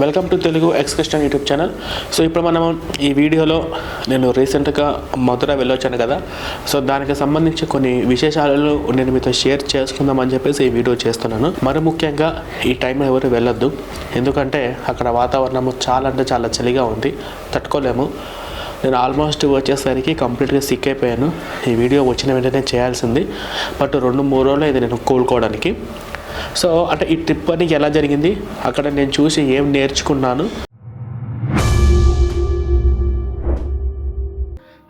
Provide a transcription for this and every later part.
Welcome to Telugu expression YouTube channel so ఇప్పుడు మనం ఈ వీడియోలో నేను రీసెంట్గా మధుర వెళ్ళొచ్చాను కదా. సో దానికి సంబంధించి కొన్ని విశేషాలను నేను మీతో షేర్ చేసుకుందామని చెప్పేసి ఈ వీడియో చేస్తున్నాను. మరి ముఖ్యంగా ఈ టైంలో ఎవరు వెళ్ళొద్దు. ఎందుకంటే అక్కడ వాతావరణం చాలా అంటే చాలా చలిగా ఉంది. తట్టుకోలేము. నేను ఆల్మోస్ట్ వచ్చేసరికి కంప్లీట్గా సిక్ అయిపోయాను. ఈ వీడియో వచ్చిన వెంటనే చేయాల్సింది. బట్ రెండు మూడు రోజులు ఇది నేను కోలుకోవడానికి. సో అంటే ఈ ట్రిప్ అని ఎలా జరిగింది? అక్కడ నేను చూసి ఏం నేర్చుకున్నాను?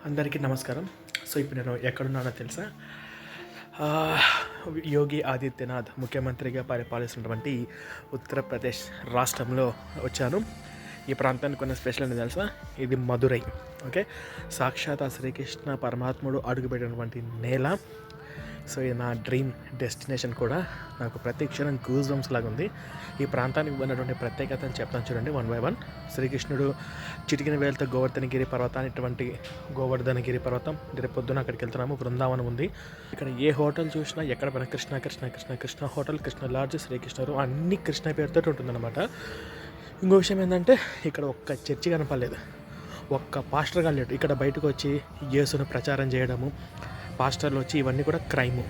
అందరికీ నమస్కారం. సో ఇప్పుడు నేను ఎక్కడున్నానో తెలుసా? యోగి ఆదిత్యనాథ్ ముఖ్యమంత్రిగా పరిపాలిస్తున్నటువంటి ఉత్తరప్రదేశ్ రాష్ట్రంలో వచ్చాను. ఈ ప్రాంతానికి కొన్ని స్పెషల్ అని తెలుసా? ఇది మధురై. ఓకే? సాక్షాత్ ఆ శ్రీకృష్ణ పరమాత్ముడు అడుగుపెట్టినటువంటి నేల. సో ఇది నా డ్రీమ్ డెస్టినేషన్ కూడా. నాకు ప్రతి క్షణం గూజ్ బంప్స్ లాగా ఉంది. ఈ ప్రాంతానికి ఉన్నటువంటి ప్రత్యేకత అని చెప్తాను చూడండి వన్ బై వన్ శ్రీకృష్ణుడు చిటికిన వేలతో గోవర్ధనగిరి పర్వతాన్ని ఇటువంటి గోవర్ధనగిరి పర్వతం రేపు పొద్దున అక్కడికి వెళ్తున్నాము. బృందావనం ఉంది. ఇక్కడ ఏ హోటల్ చూసినా ఎక్కడ పోయినా కృష్ణ కృష్ణ కృష్ణ కృష్ణ హోటల్ కృష్ణ లాడ్జ్ శ్రీకృష్ణరు అన్ని కృష్ణ పేరుతో ఉంటుందన్నమాట. ఇంకో విషయం ఏంటంటే ఇక్కడ ఒక్క చర్చి కనపడలేదు. ఒక్క పాస్టర్ గారు లేడు ఇక్కడ బయటకు వచ్చి యేసును ప్రచారం చేయడము పాస్టర్లు వచ్చి ఇవన్నీ కూడా క్రైము.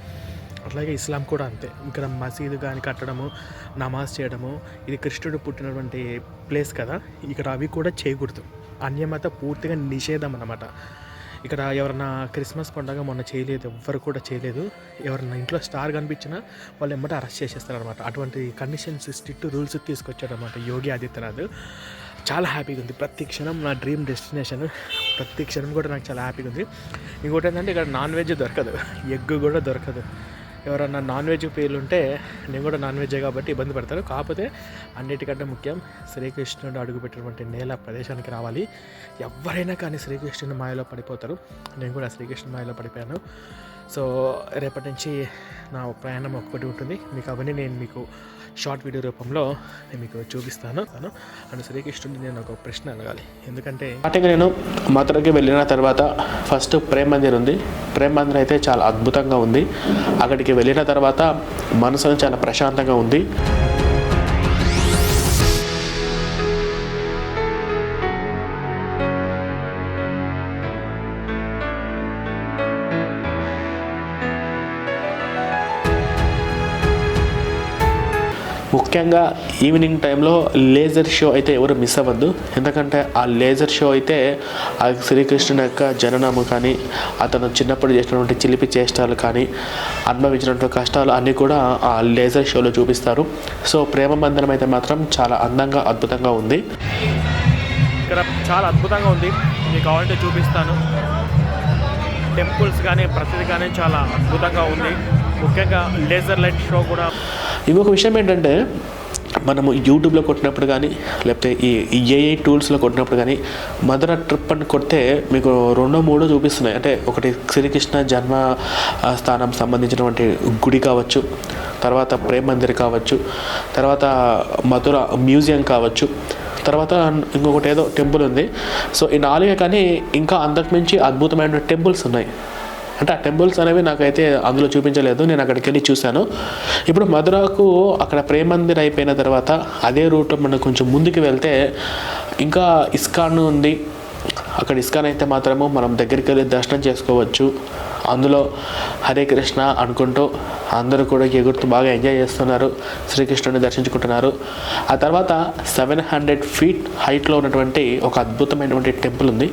అట్లాగే ఇస్లాం కూడా అంతే. ఇక్కడ మసీదు కానీ కట్టడము నమాజ్ చేయడము ఇది కృష్ణుడు పుట్టినటువంటి ప్లేస్ కదా. ఇక్కడ అవి కూడా చేయకూడదు. అన్యమత పూర్తిగా నిషేధం అన్నమాట. ఇక్కడ ఎవరన్నా క్రిస్మస్ పండుగ మొన్న చేయలేదు ఎవ్వరు కూడా చేయలేదు. ఎవరన్నా ఇంట్లో స్టార్ కనిపించినా వాళ్ళు ఎమ్మట అరెస్ట్ చేసేస్తారనమాట అటువంటి కండిషన్స్ స్ట్రిక్ట్ రూల్స్ తీసుకొచ్చాడనమాట యోగి ఆదిత్యనాథ్. చాలా హ్యాపీగా ఉంది. ప్రతి క్షణం నా డ్రీమ్ డెస్టినేషన్ ప్రతి క్షణం కూడా నాకు చాలా హ్యాపీగా ఉంది. ఇంకోటి ఏంటంటే ఇక్కడ నాన్ వెజ్ దొరకదు. ఎగ్ కూడా దొరకదు. ఎవరన్నా నాన్ వెజ్ పేర్లు ఉంటే నేను కూడా నాన్ వెజ్ కాబట్టి ఇబ్బంది పడతారు. కాకపోతే అన్నిటికంటే ముఖ్యం శ్రీకృష్ణుడు అడుగుపెట్టినటువంటి నేల ప్రదేశానికి రావాలి. ఎవరైనా కానీ శ్రీకృష్ణుని మాయలో పడిపోతారు. నేను కూడా శ్రీకృష్ణుని మాయలో పడిపోయాను. సో రేపటి నుంచి నా ప్రయాణం ఒక్కటి ఉంటుంది. మీకు అవన్నీ నేను మీకు షార్ట్ వీడియో రూపంలో నేను మీకు చూపిస్తాను. అండ్ శ్రీకృష్ణుడిని నేను ఒక ప్రశ్న అడగాలి. ఎందుకంటే స్టార్టింగ్ నేను మథురకి వెళ్ళిన తర్వాత ఫస్ట్ ప్రేమ్ మందిర్ ఉంది. ప్రేమ్ మందిర్ అయితే చాలా అద్భుతంగా ఉంది. అక్కడికి వెళ్ళిన తర్వాత మనసును చాలా ప్రశాంతంగా ఉంది. ముఖ్యంగా ఈవినింగ్ టైంలో లేజర్ షో అయితే ఎవరు మిస్ అవ్వద్దు. ఎందుకంటే ఆ లేజర్ షో అయితే ఆ శ్రీకృష్ణుని యొక్క జననము కానీ అతను చిన్నప్పుడు చేసినటువంటి చిలిపి చేష్టాలు కానీ అనుభవించినటువంటి కష్టాలు అన్నీ కూడా ఆ లేజర్ షోలో చూపిస్తారు. సో ప్రేమ బంధనం అయితే మాత్రం చాలా అందంగా అద్భుతంగా ఉంది. ఇక్కడ చాలా అద్భుతంగా ఉంది. మీకు కావాలంటే చూపిస్తాను. టెంపుల్స్ కానీ ప్రతిదీ కానీ చాలా అద్భుతంగా ఉంది. ముఖ్యంగా లేజర్ లైట్ షో కూడా ఇంకొక విషయం ఏంటంటే మనము యూట్యూబ్లో కొట్టినప్పుడు కానీ లేకపోతే ఈ ఏఐ టూల్స్లో కొట్టినప్పుడు కానీ మధుర ట్రిప్ అని కొడితే మీకు రెండో మూడో చూపిస్తున్నాయి. అంటే ఒకటి శ్రీకృష్ణ జన్మ స్థానం సంబంధించినటువంటి గుడి కావచ్చు తర్వాత ప్రేమ మందిర్ కావచ్చు తర్వాత మధుర మ్యూజియం కావచ్చు తర్వాత ఇంకొకటి ఏదో టెంపుల్ ఉంది. సో ఈ నాలుగే కానీ ఇంకా అంతకుమించి అద్భుతమైన టెంపుల్స్ ఉన్నాయి. అంటే ఆ టెంపుల్స్ అనేవి నాకైతే అందులో చూపించలేదు. నేను అక్కడికి వెళ్ళి చూశాను. ఇప్పుడు మధురకు అక్కడ ప్రేమ మందిర్ అయిపోయిన తర్వాత అదే రూట్లో మనం కొంచెం ముందుకు వెళ్తే ఇంకా ఇస్కాన్ ఉంది. అక్కడ ఇస్కాన్ అయితే మాత్రము మనం దగ్గరికి వెళ్ళి దర్శనం చేసుకోవచ్చు. అందులో హరే కృష్ణ అనుకుంటూ అందరూ కూడా ఎగురుతూ బాగా ఎంజాయ్ చేస్తున్నారు. శ్రీకృష్ణుని దర్శించుకుంటున్నారు. ఆ తర్వాత సెవెన్ హండ్రెడ్ ఫీట్ హైట్లో ఉన్నటువంటి ఒక అద్భుతమైనటువంటి టెంపుల్ ఉంది.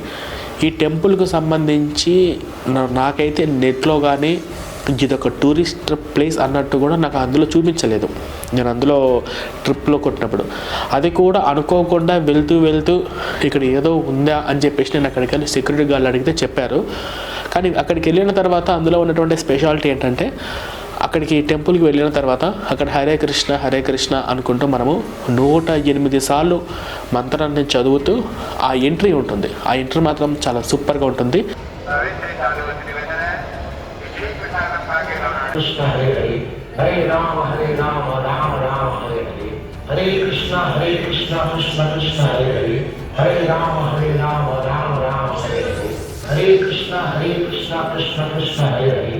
ఈ టెంపుల్కు సంబంధించి నా- నాకైతే నెట్లో కానీ ఇది ఒక టూరిస్ట్ ప్లేస్ అన్నట్టు కూడా నాకు అందులో చూపించలేదు. నేను అందులో ట్రిప్లో కొట్టినప్పుడు. అది కూడా అనుకోకుండా వెళ్తూ వెళ్తూ ఇక్కడ ఏదో ఉందా అని చెప్పేసి నేను అక్కడికి వెళ్ళి సెక్యూరిటీ గార్డ్ అడిగితే చెప్పారు. కానీ అక్కడికి వెళ్ళిన తర్వాత అందులో ఉన్నటువంటి స్పెషాలిటీ ఏంటంటే అక్కడికి టెంపుల్కి వెళ్ళిన తర్వాత అక్కడ హరే కృష్ణ హరే కృష్ణ అనుకుంటూ మనము నూట ఎనిమిది సార్లు మంత్రాన్ని చదువుతూ ఆ ఎంట్రీ ఉంటుంది. ఆ ఎంట్రీ మాత్రం చాలా సూపర్గా ఉంటుంది. హరే హరే హరే హరి హరే కృష్ణ హరే కృష్ణ కృష్ణ కృష్ణ హరే హరి. హరే కృష్ణ హరే కృష్ణ కృష్ణ కృష్ణ హరే హరి.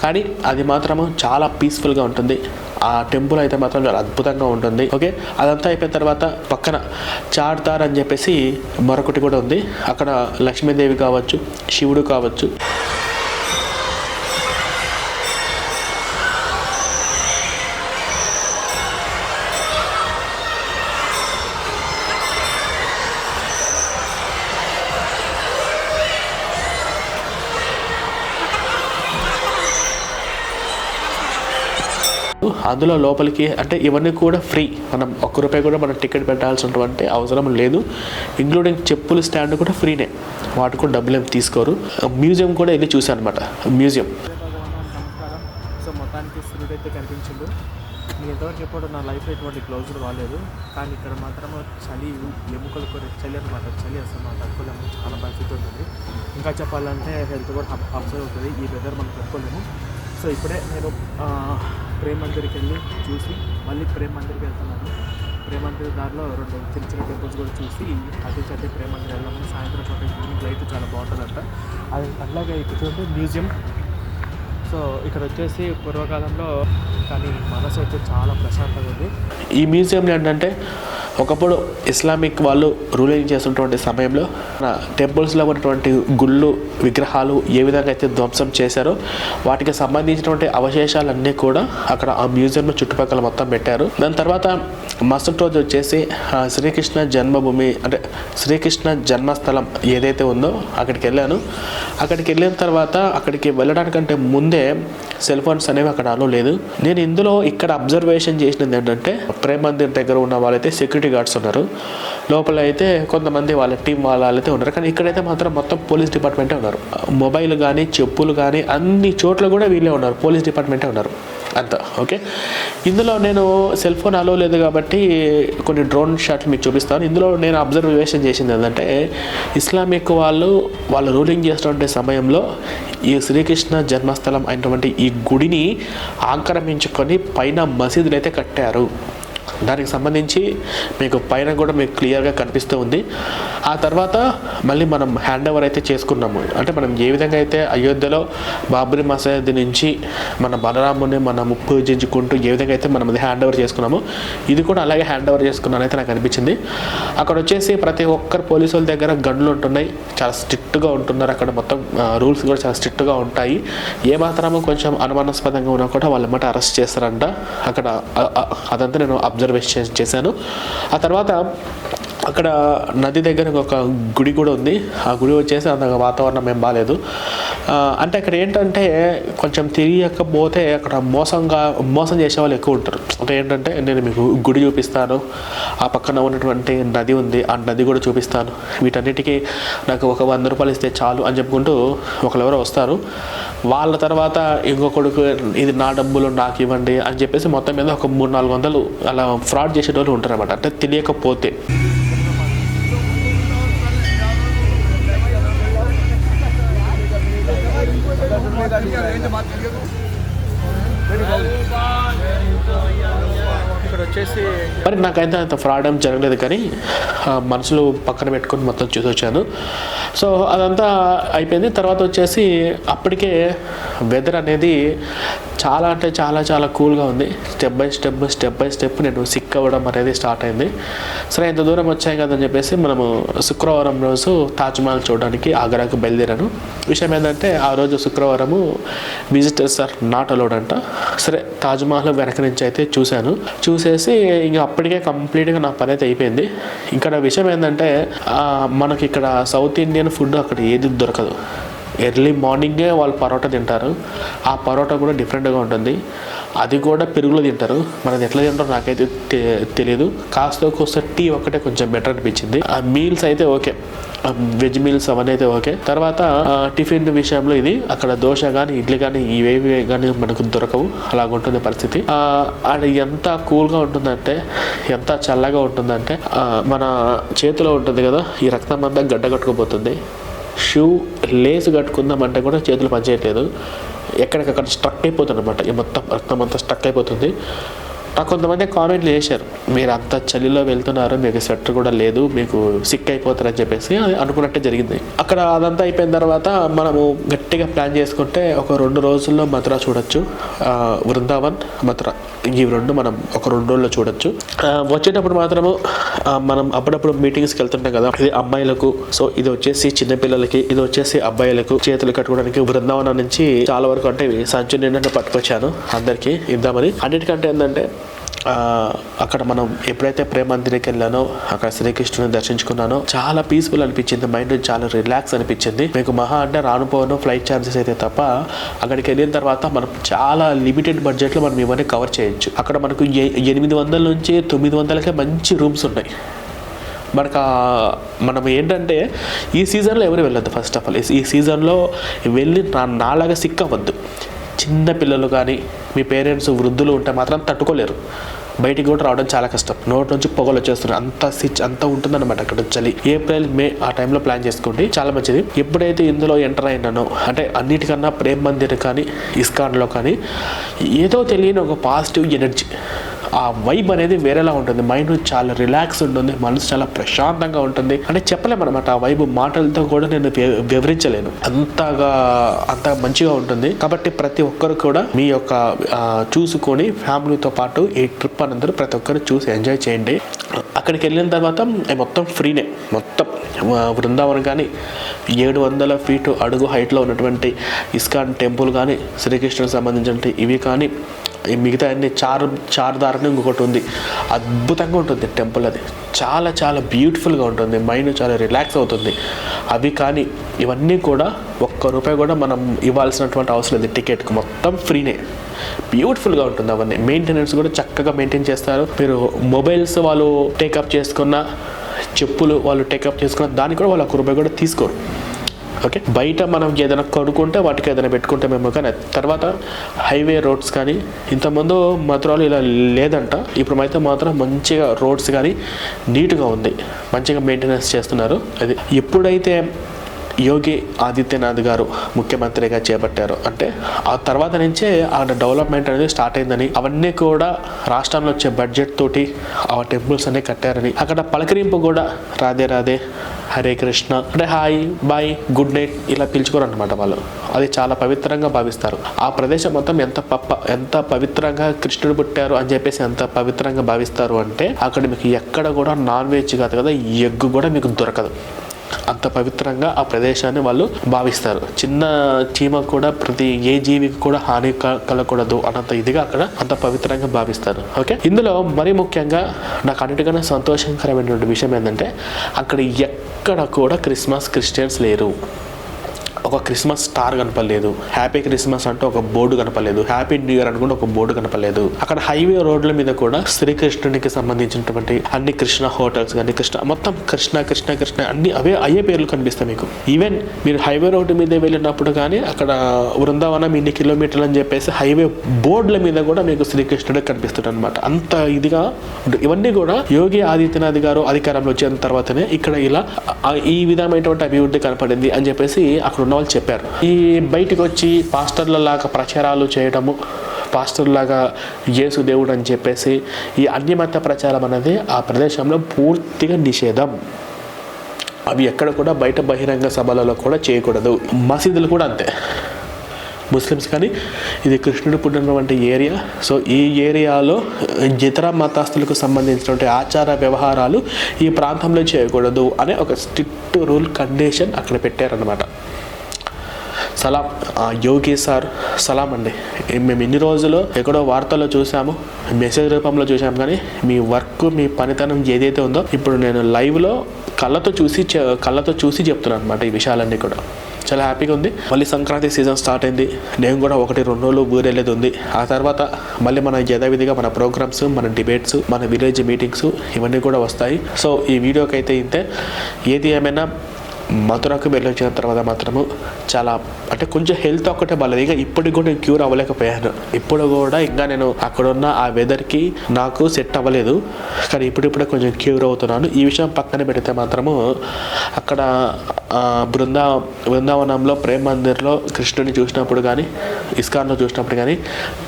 కానీ అది మాత్రము చాలా పీస్ఫుల్గా ఉంటుంది. ఆ టెంపుల్ అయితే మాత్రం చాలా అద్భుతంగా ఉంటుంది. ఓకే అదంతా అయిపోయిన తర్వాత పక్కన చార్తార్ అని చెప్పేసి మరొకటి కూడా ఉంది. అక్కడ లక్ష్మీదేవి కావచ్చు శివుడు కావచ్చు. అందులో లోపలికి అంటే ఇవన్నీ కూడా ఫ్రీ. మనం ఒక్క రూపాయి కూడా మనం టికెట్ పెట్టాల్సినటువంటి అవసరం లేదు. ఇంక్లూడింగ్ చెప్పుల స్టాండ్ కూడా ఫ్రీనే. వాటి కూడా డబ్బులు ఏమి తీసుకోరు. మ్యూజియం కూడా వెళ్ళి చూసాను అనమాట మ్యూజియం. సో మొత్తానికి సూర్యుడు అయితే కనిపించిండు. నేను ఎంతవరకు ఎప్పుడు నా లైఫ్లో ఎటువంటి గ్లౌజ్ వాడలేదు కానీ ఇక్కడ మాత్రం చలి ఎముకలు కూడా చలి అనమాట చలి అసలు మా తక్కువలేము చాలా పరిస్థితి ఉంటుంది. ఇంకా చెప్పాలంటే హెల్త్ కూడా అబ్జర్వ్ అవుతుంది. ఈ వెదర్ మనం తక్కువలేము సో ఇప్పుడే నేను ప్రేమ్ మందిర్కి వెళ్ళి చూసి మళ్ళీ ప్రేమ్ మందిర్కి వెళ్తున్నాను. ప్రేమ్ మందిర్ దారిలో రెండు చిన్న చిన్న టెంపుల్స్ కూడా చూసి అటు చదివి ప్రేమ్ మందిర్ వెళ్ళాము సాయంత్రం పూట ఈవినింగ్ లైట్ చాలా బాగుంటుందంట అది అట్లాగే ఇక్కడ చూడండి మ్యూజియం సో ఇక్కడ వచ్చేసి పూర్వకాలంలో కానీ మనసు అయితే చాలా ప్రశాంతంగా ఉంది. ఈ మ్యూజియంలో ఏంటంటే ఒకప్పుడు ఇస్లామిక్ వాళ్ళు రూలింగ్ చేస్తున్నటువంటి సమయంలో టెంపుల్స్లో ఉన్నటువంటి గుళ్ళు విగ్రహాలు ఏ విధంగా అయితే ధ్వంసం చేశారో వాటికి సంబంధించినటువంటి అవశేషాలన్నీ కూడా అక్కడ ఆ మ్యూజియంలో చుట్టుపక్కల మొత్తం పెట్టారు. దాని తర్వాత మరుసటి రోజు వచ్చేసి శ్రీకృష్ణ జన్మభూమి అంటే శ్రీకృష్ణ జన్మస్థలం ఏదైతే ఉందో అక్కడికి వెళ్ళాను. అక్కడికి వెళ్ళిన తర్వాత అక్కడికి వెళ్ళడానికంటే ముందే సెల్ ఫోన్స్ అనేవి అక్కడ అలో లేదు. నేను ఇందులో ఇక్కడ అబ్జర్వేషన్ చేసినది ఏంటంటే ప్రేమ్ మందిర్ దగ్గర ఉన్న వాళ్ళైతే సెక్యూరిటీ గార్డ్స్ ఉన్నారు. లోపల అయితే కొంతమంది వాళ్ళ టీం వాళ్ళైతే ఉన్నారు. కానీ ఇక్కడైతే మాత్రం మొత్తం పోలీస్ డిపార్ట్మెంటే ఉన్నారు. మొబైల్ కానీ చెప్పులు కానీ అన్ని చోట్ల కూడా వీళ్ళే ఉన్నారు. పోలీస్ డిపార్ట్మెంటే ఉన్నారు. అంత ఓకే? ఇందులో నేను సెల్ ఫోన్ అలో లేదు కాబట్టి కొన్ని డ్రోన్ షాట్లు మీకు చూపిస్తాను. ఇందులో నేను అబ్జర్వేషన్ చేసింది ఏంటంటే ఇస్లామిక్ వాళ్ళు వాళ్ళు రూలింగ్ చేస్తున్న సమయంలో ఈ శ్రీకృష్ణ జన్మస్థలం అయినటువంటి ఈ గుడిని ఆక్రమించుకొని పైన మసీదులు అయితే కట్టారు. దానికి సంబంధించి మీకు పైన కూడా మీకు క్లియర్గా కనిపిస్తూ ఉంది. ఆ తర్వాత మళ్ళీ మనం హ్యాండ్ ఓవర్ అయితే చేసుకున్నాము. అంటే మనం ఏ విధంగా అయితే అయోధ్యలో బాబ్రీ మసీద్ నుంచి మన బలరాముని మనం పూజించుకుంటూ ఏ విధంగా అయితే మనం అది హ్యాండ్ ఓవర్ చేసుకున్నామో ఇది కూడా అలాగే హ్యాండ్ ఓవర్ చేసుకున్నాను అయితే నాకు అనిపించింది. అక్కడ వచ్చేసి ప్రతి ఒక్కరు పోలీసు వాళ్ళ దగ్గర గన్నులు ఉంటున్నాయి. చాలా స్ట్రిక్ట్గా ఉంటున్నారు అక్కడ మొత్తం రూల్స్ కూడా చాలా స్ట్రిక్ట్గా ఉంటాయి. ఏ మాత్రము కొంచెం అనుమానాస్పదంగా ఉన్నా కూడా వాళ్ళ మాట అరెస్ట్ చేస్తారంట. అక్కడ అదంతా నేను అబ్జర్వ్ అబ్జర్వేషన్ చేశాను. ఆ తర్వాత అక్కడ నది దగ్గర ఒక గుడి కూడా ఉంది. ఆ గుడి వచ్చేసి అంత వాతావరణం ఏం బాగాలేదు అంటే అక్కడ ఏంటంటే కొంచెం తిరియకపోతే అక్కడ మోసంగా మోసం చేసే వాళ్ళు ఎక్కువ ఉంటారు. అంటే ఏంటంటే నేను మీకు గుడి చూపిస్తాను. ఆ పక్కన ఉన్నటువంటి నది ఉంది. ఆ నది కూడా చూపిస్తాను. వీటన్నిటికీ నాకు ఒక వంద రూపాయలు ఇస్తే చాలు అని చెప్పుకుంటూ ఒకరు ఎవరో వస్తారు. వాళ్ళ తర్వాత ఇంకొకడుకు ఇది నా డబ్బులు నాకు ఇవ్వండి అని చెప్పేసి మొత్తం మీద ఒక మూడు నాలుగు వందలు అలా ఫ్రాడ్ చేసేటోళ్ళు ఉంటారు అనమాట అంటే తెలియకపోతే. వచ్చేసి మరి నాకైతే అంత ఫ్రాడ్ ఏం జరగలేదు కానీ మనసులో పక్కన పెట్టుకొని మొత్తం చూసి వచ్చాను సో అదంతా అయిపోయింది. తర్వాత వచ్చేసి అప్పటికే వెదర్ అనేది చాలా అంటే చాలా చాలా కూల్గా ఉంది. Step by step step by step నేను సిక్ అవ్వడం అనేది స్టార్ట్ అయింది. సరే ఇంత దూరం వచ్చాయి కదని చెప్పేసి మనము శుక్రవారం రోజు తాజ్మహల్ చూడడానికి ఆగ్రాకు బయలుదేరాను. విషయం ఏంటంటే ఆ రోజు శుక్రవారము విజిటర్స్ ఆర్ నాట్ అలౌడ్ అంట. సరే తాజ్మహల్ వెనక నుంచి అయితే చూశాను. చూసేసి ఇంకా అప్పటికే కంప్లీట్గా నా పని అయితే అయిపోయింది. ఇక్కడ విషయం ఏంటంటే మనకి ఇక్కడ సౌత్ ఇండియన్ ఫుడ్ అక్కడ ఏది దొరకదు. ఎర్లీ మార్నింగే వాళ్ళు పరోటా తింటారు. ఆ పరోటా కూడా డిఫరెంట్గా ఉంటుంది. అది కూడా పెరుగులో తింటారు. మనది ఎట్లా తింటారో నాకైతే తెలియదు కాస్త కోస్త టీ ఒక్కటే కొంచెం బెటర్ అనిపించింది. ఆ మీల్స్ అయితే ఓకే. వెజ్ మీల్స్ అవన్నీ అయితే ఓకే. తర్వాత టిఫిన్ విషయంలో ఇది. అక్కడ దోశ కానీ ఇడ్లీ కానీ ఇవేవి కానీ మనకు దొరకవు. అలాగుంటుంది పరిస్థితి. అది ఎంత కూల్గా ఉంటుందంటే ఎంత చల్లగా ఉంటుందంటే మన చేతిలో ఉంటుంది కదా ఈ రక్తం అంతా గడ్డ కట్టుకుపోతుంది. షూ లేస్ కట్టుకుందామంటే కూడా చేతులు పనిచేయట్లేదు. ఎక్కడికక్కడ స్ట్రక్ అయిపోతుంది అనమాట ఈ మొత్తం రక్తం అంతా స్ట్రక్ అయిపోతుంది. నాకు కొంతమంది కామెంట్లు చేశారు. మీరు అంత చలిలో వెళ్తున్నారు మీకు స్వెటర్ కూడా లేదు మీకు సిక్ అయిపోతారని చెప్పేసి అది అనుకున్నట్టే జరిగింది. అక్కడ అదంతా అయిపోయిన తర్వాత మనము గట్టిగా ప్లాన్ చేసుకుంటే ఒక రెండు రోజుల్లో మథుర చూడొచ్చు. వృందావన్ మథుర ఈ రెండు మనం ఒక రెండు రోజుల్లో చూడొచ్చు. వచ్చేటప్పుడు మాత్రము మనం అప్పుడప్పుడు మీటింగ్స్కి వెళ్తుంటాం కదా. ఇది అమ్మాయిలకు సో ఇది వచ్చేసి చిన్నపిల్లలకి ఇది వచ్చేసి అబ్బాయిలకు చేతులు కట్టుకోవడానికి బృందావనం నుంచి చాలా వరకు అంటే ఇవి సంచు నిండా పట్టుకొచ్చాను అందరికీ. ఇద్దామని. అన్నిటికంటే ఏంటంటే అక్కడ మనం ఎప్పుడైతే ప్రేమ మందిరికి వెళ్ళానో అక్కడ శ్రీకృష్ణుని దర్శించుకున్నానో చాలా పీస్ఫుల్ అనిపించింది మైండ్ చాలా రిలాక్స్ అనిపించింది. మీకు మహా అంటే రానుపోను ఫ్లైట్ ఛార్జెస్ అయితే తప్ప అక్కడికి వెళ్ళిన తర్వాత మనం చాలా లిమిటెడ్ బడ్జెట్లో మనం ఇవన్నీ కవర్ చేయొచ్చు. అక్కడ మనకు ఎ- ఎనిమిది వందల నుంచి తొమ్మిది వందలకే మంచి రూమ్స్ ఉన్నాయి. మనకు మనం ఏంటంటే ఈ సీజన్లో ఎవరు వెళ్ళొద్దు ఫస్ట్ ఆఫ్ ఆల్ ఈ సీజన్లో వెళ్ళి నా నాలాగా సిక్ అవ్వద్దు. చిన్న పిల్లలు కానీ మీ పేరెంట్స్ వృద్ధులు ఉంటే మాత్రం తట్టుకోలేరు. బయటికి కూడా రావడం చాలా కష్టం. నోటి నుంచి పొగలు వచ్చేస్తున్నాయి. అంత సిచ్ అంత ఉంటుందన్నమాట అక్కడ చలి. ఏప్రిల్ మే ఆ టైంలో ప్లాన్ చేసుకోండి. చాలా మంచిది. ఎప్పుడైతే ఇందులో ఎంటర్ అయినానో అంటే అన్నిటికన్నా ప్రేమ్ మందిర్ కానీ ఇస్కాన్లో కానీ ఏదో తెలియని ఒక పాజిటివ్ ఎనర్జీ. ఆ వైబ్ అనేది వేరేలా ఉంటుంది. మైండ్ చాలా రిలాక్స్ ఉంటుంది. మనసు చాలా ప్రశాంతంగా ఉంటుంది. అంటే చెప్పలేము అనమాట ఆ వైబ్ మాటలతో కూడా నేను వివరించలేను. అంతగా అంత మంచిగా ఉంటుంది. కాబట్టి ప్రతి ఒక్కరు కూడా మీ యొక్క చూసుకొని ఫ్యామిలీతో పాటు ఈ ట్రిప్ అనందరూ ప్రతి ఒక్కరు చూసి ఎంజాయ్ చేయండి. అక్కడికి వెళ్ళిన తర్వాత మొత్తం ఫ్రీనే మొత్తం. బృందావనం కానీ ఏడు వందల ఫీటు అడుగు హైట్లో ఉన్నటువంటి ఇస్కాన్ టెంపుల్ కానీ శ్రీకృష్ణుడికి సంబంధించినటువంటి ఇవి కానీ మిగతా అన్ని చార్ చార్దార్ అని ఇంకొకటి ఉంది. అద్భుతంగా ఉంటుంది టెంపుల్ అది. చాలా చాలా బ్యూటిఫుల్గా ఉంటుంది. మైండ్ చాలా రిలాక్స్ అవుతుంది. అవి కానీ ఇవన్నీ కూడా ఒక్క రూపాయి కూడా మనం ఇవ్వాల్సినటువంటి అవసరం లేదు. టికెట్కి మొత్తం ఫ్రీనే. బ్యూటిఫుల్గా ఉంటుంది అవన్నీ. మెయింటెనెన్స్ కూడా చక్కగా మెయింటైన్ చేస్తారు. మీరు మొబైల్స్ వాళ్ళు టేకప్ చేసుకున్న చెప్పులు వాళ్ళు టేకప్ చేసుకున్న దానికి కూడా వాళ్ళు ఒక్క రూపాయి కూడా తీసుకోరు. ఓకే? బయట మనం ఏదైనా కొనుక్కుంటే వాటికి ఏదైనా పెట్టుకుంటే మేము కానీ తర్వాత హైవే రోడ్స్ కానీ ఇంతకుముందు మధురాలు ఇలా లేదంట. ఇప్పుడు అయితే మాత్రం మంచిగా రోడ్స్ కానీ నీట్గా ఉంది. మంచిగా మెయింటెనెన్స్ చేస్తున్నారు. అది ఎప్పుడైతే యోగి ఆదిత్యనాథ్ గారు ముఖ్యమంత్రిగా చేపట్టారు. అంటే ఆ తర్వాత నుంచే ఆ డెవలప్మెంట్ అనేది స్టార్ట్ అయిందని అవన్నీ కూడా రాష్ట్రంలో వచ్చే బడ్జెట్ తోటి ఆ టెంపుల్స్ అన్ని కట్టారని అక్కడ పలకరింపు కూడా రాధే రాధే హరే కృష్ణ అంటే హాయ్ బాయ్ గుడ్ నైట్ ఇలా పిలుచుకోరు అనమాట వాళ్ళు. అది చాలా పవిత్రంగా భావిస్తారు. ఆ ప్రదేశం మొత్తం ఎంత పప్ప ఎంత పవిత్రంగా కృష్ణుడు పుట్టారు అని చెప్పేసి ఎంత పవిత్రంగా భావిస్తారు అంటే అక్కడ మీకు ఎక్కడ కూడా నాన్ వెజ్ కాదు కదా ఎగ్గు కూడా మీకు దొరకదు. అంత పవిత్రంగా ఆ ప్రదేశాన్ని వాళ్ళు భావిస్తారు. చిన్న చీమ కూడా ప్రతి ఏ జీవికి కూడా హాని కలగకూడదు అన్నంత ఇదిగా అక్కడ అంత పవిత్రంగా భావిస్తారు. ఓకే? ఇందులో మరీ ముఖ్యంగా నాకు అన్నిటికన్నా సంతోషకరమైనటువంటి విషయం ఏంటంటే అక్కడ ఎక్కడ కూడా క్రిస్మస్ క్రిస్టియన్స్ లేరు. ఒక క్రిస్మస్ స్టార్ కనపడలేదు. హ్యాపీ క్రిస్మస్ అంటూ ఒక బోర్డు కనపడలేదు. హ్యాపీ న్యూ ఇయర్ అనుకుంటే ఒక బోర్డు కనపడలేదు. అక్కడ హైవే రోడ్ల మీద కూడా శ్రీకృష్ణునికి సంబంధించినటువంటి అన్ని కృష్ణ హోటల్స్ కానీ కృష్ణ మొత్తం కృష్ణ కృష్ణ కృష్ణ అన్ని అవే అయ్యే పేర్లు కనిపిస్తాయి మీకు. ఈవెన్ మీరు హైవే రోడ్డు మీద వెళ్ళినప్పుడు కానీ అక్కడ వృందావనం ఇన్ని కిలోమీటర్లు అని చెప్పేసి హైవే బోర్డుల మీద కూడా మీకు శ్రీకృష్ణుడు కనిపిస్తాడు అనమాట అంత ఇదిగా ఇవన్నీ కూడా యోగి ఆదిత్యనాథ్ గారు అధికారంలో వచ్చిన తర్వాతనే ఇక్కడ ఇలా ఈ విధమైనటువంటి అభివృద్ధి కనపడింది అని చెప్పేసి అక్కడ ఉన్న వాళ్ళు చెప్పారు. ఈ బయటకు వచ్చి పాస్టర్ల లాగా ప్రచారాలు చేయడము పాస్టర్లాగా యేసు దేవుడు అని చెప్పేసి ఈ అన్యమత ప్రచారం అనేది ఆ ప్రదేశంలో పూర్తిగా నిషేధం. అవి ఎక్కడ కూడా బయట బహిరంగ సభలలో కూడా చేయకూడదు. మసీదులు కూడా అంతే. ముస్లిమ్స్ కానీ ఇది కృష్ణుడు పుట్టినటువంటి ఏరియా. సో ఈ ఏరియాలో ఇతర మతస్థులకు సంబంధించినటువంటి ఆచార వ్యవహారాలు ఈ ప్రాంతంలో చేయకూడదు అనే ఒక స్ట్రిక్ట్ రూల్ కండిషన్ అక్కడ పెట్టారనమాట సలాం. ఆ, యోగి సార్ సలాం అండి. మేము ఇన్ని రోజులు ఎక్కడో వార్తల్లో చూసాము మెసేజ్ రూపంలో చూసాము కానీ మీ వర్క్ మీ పనితనం ఏదైతే ఉందో ఇప్పుడు నేను లైవ్లో కళ్ళతో చూసి చె- కళ్ళతో చూసి చెప్తున్నాను అనమాట ఈ విషయాలన్నీ కూడా. చాలా హ్యాపీగా ఉంది. మళ్ళీ సంక్రాంతి సీజన్ స్టార్ట్ అయింది. నేను కూడా ఒకటి రెండు రోజులు ఊరెళ్ళేది ఉంది. ఆ తర్వాత మళ్ళీ మన యథావిధిగా మన ప్రోగ్రామ్స్ మన డిబేట్స్ మన విలేజ్ మీటింగ్స్ ఇవన్నీ కూడా వస్తాయి. సో ఈ వీడియోకి అయితే ఇంతే. ఏది ఏమైనా మథురకు వెళ్ళొచ్చిన తర్వాత మాత్రము చాలా అంటే కొంచెం హెల్త్ ఒక్కటే బాగాలేదు ఇంకా ఇప్పటికి కూడా నేను క్యూర్ అవ్వలేకపోయాను. ఇప్పుడు కూడా ఇంకా నేను అక్కడ ఉన్న ఆ వెదర్కి నాకు సెట్ అవ్వలేదు. కానీ ఇప్పుడిప్పుడే కొంచెం క్యూర్ అవుతున్నాను. ఈ విషయం పక్కన పెడితే మాత్రము అక్కడ బృందా బృందావనంలో ప్రేమ మందిర్లో కృష్ణుని చూసినప్పుడు కానీ ఇస్కాన్లో చూసినప్పుడు కానీ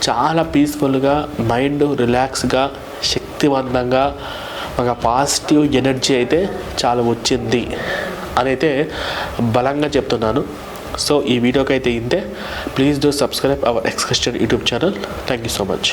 చాలా పీస్ఫుల్గా మైండ్ రిలాక్స్గా శక్తివంతంగా ఒక పాజిటివ్ ఎనర్జీ అయితే చాలా వచ్చింది. అనైతే బలంగా చెప్తున్నాను. సో ఈ వీడియోకి అయితే ఇంతే please do subscribe our ex Christian YouTube channel thank you so much